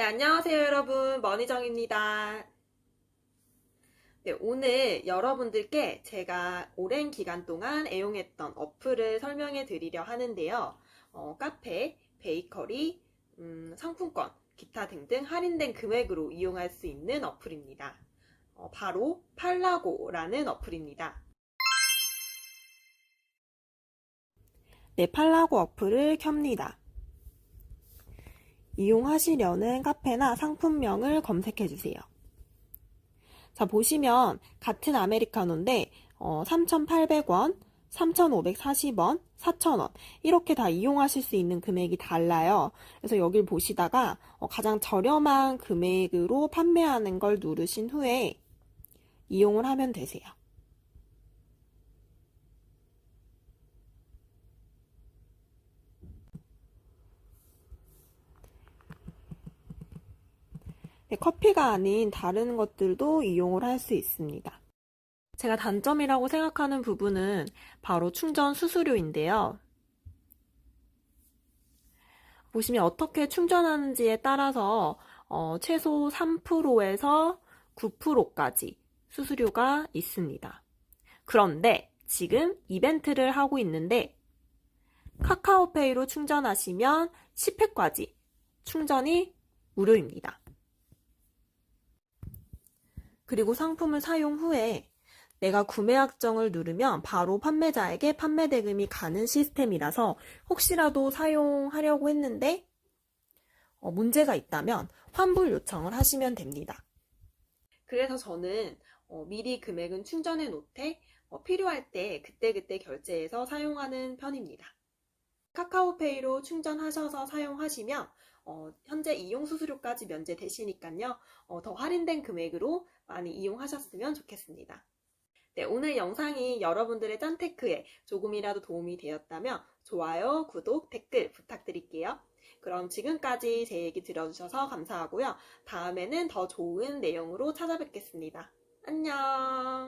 네, 안녕하세요, 여러분. 머니정입니다. 네, 오늘 여러분들께 제가 오랜 기간 동안 애용했던 어플을 설명해 드리려 하는데요. 어, 카페, 베이커리, 음, 상품권, 기타 등등 할인된 금액으로 이용할 수 있는 어플입니다. 어, 바로 팔라고라는 어플입니다. 네, 팔라고 어플을 켭니다. 이용하시려는 카페나 상품명을 검색해 주세요. 자, 보시면 같은 아메리카노인데 어, 3,800원, 3,540원, 4,000원 이렇게 다 이용하실 수 있는 금액이 달라요. 그래서 여길 보시다가 어, 가장 저렴한 금액으로 판매하는 걸 누르신 후에 이용을 하면 되세요. 커피가 아닌 다른 것들도 이용을 할 수 있습니다. 제가 단점이라고 생각하는 부분은 바로 충전 수수료인데요. 보시면 어떻게 충전하는지에 따라서 어, 최소 3%에서 9%까지 수수료가 있습니다. 그런데 지금 이벤트를 하고 있는데 카카오페이로 충전하시면 10회까지 충전이 무료입니다. 그리고 상품을 사용 후에 내가 구매 약정을 누르면 바로 판매자에게 판매 대금이 가는 시스템이라서 혹시라도 사용하려고 했는데 어, 문제가 있다면 환불 요청을 하시면 됩니다. 그래서 저는 어, 미리 금액은 충전해 놓되 어, 필요할 때 그때그때 결제해서 사용하는 편입니다. 카카오페이로 충전하셔서 사용하시면 어, 현재 이용 수수료까지 면제되시니까요. 어, 더 할인된 금액으로 많이 이용하셨으면 좋겠습니다. 네, 오늘 영상이 여러분들의 짠테크에 조금이라도 도움이 되었다면 좋아요, 구독, 댓글 부탁드릴게요. 그럼 지금까지 제 얘기 들어주셔서 감사하고요. 다음에는 더 좋은 내용으로 찾아뵙겠습니다. 안녕!